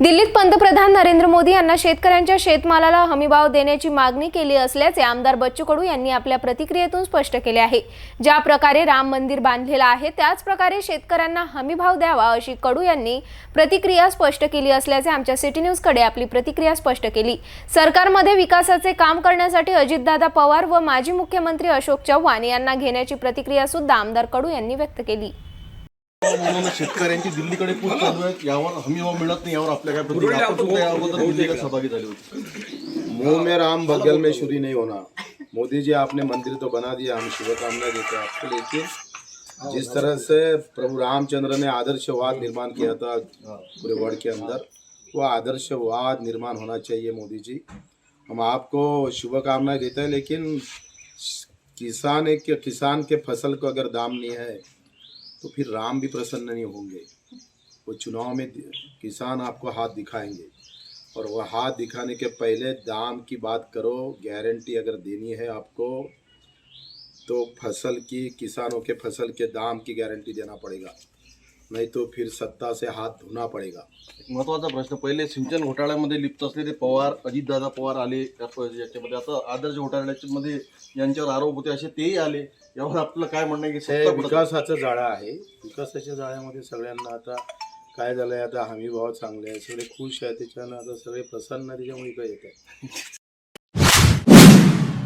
दिल्लीत पंतप्रधान नरेंद्र मोदी यांना शेतकऱ्यांच्या शेतमालाला हमीभाव देण्याची मागणी केली असल्याचे आमदार बच्चू कडू यांनी आपल्या प्रतिक्रियेतून स्पष्ट केले आहे. ज्या प्रकारे राम मंदिर बांधलेलं आहे त्याच प्रकारे शेतकऱ्यांना हमीभाव द्यावा अशी कडू यांनी प्रतिक्रिया स्पष्ट केली असल्याचे आमच्या सिटी न्यूजकडे आपली प्रतिक्रिया स्पष्ट केली. सरकारमध्ये विकासाचे काम करण्यासाठी अजितदादा पवार व माजी मुख्यमंत्री अशोक चव्हाण यांना घेण्याची प्रतिक्रिया सुद्धा आमदार कडू यांनी व्यक्त केली. म्हणून शेतकऱ्यांची दिल्लीकडे पूर चालू आहे. यावर हमी भाव मिळत नाही यावर आपल्या काय प्रतिक्रिया आपण सुद्धा या दिल्लीला सहभागी झाले होते. मुँह में राम बगल में शुरी नहीं होना। मोदी जी आपने मंदिर तो बना दिया हम शुभकामनाएँ देते हैं आपको लेकिन जिस तरह से प्रभु रामचंद्र ने आदर्शवाद निर्माण किया था पूरे वर्ल्ड के अंदर वो आदर्शवाद निर्माण होना चाहिए मोदी जी हम आपको शुभकामनाएँ देते हैं लेकिन किसान एक किसान के फ़सल को अगर दाम नहीं है तो फिर राम भी प्रसन्न नहीं होंगे। वो चुनाव में किसान आपको हाथ दिखाएँगे। और वह हाथ दिखाने के पहले दाम की बात करो गारंटी अगर देनी है आपको तो फ़सल की, किसानों के फ़सल के दाम की गारंटी देना पड़ेगा। नहीं तो फिर सत्ता से हाथ धोना पड़ेगा। एक महत्त्वाचा प्रश्न पहिले सिंचन घोटाळ्यामध्ये लिप्त असलेले पवार अजितदादा पवार आले याच्यामध्ये आता आदर्श घोटाळ्यामध्ये यांच्यावर आरोप होते असे तेही आले. यावर आपलं काय म्हणणं आहे की हे सत्ता विकासाचं जाळं आहे. विकासाच्या जाळ्यामध्ये सगळ्यांना आता काय झालंय आता हमी भाव चांगले आहे सगळे खुश आहे त्याच्यानं आता सगळे प्रसन्न त्याच्यामुळे काय येत आहे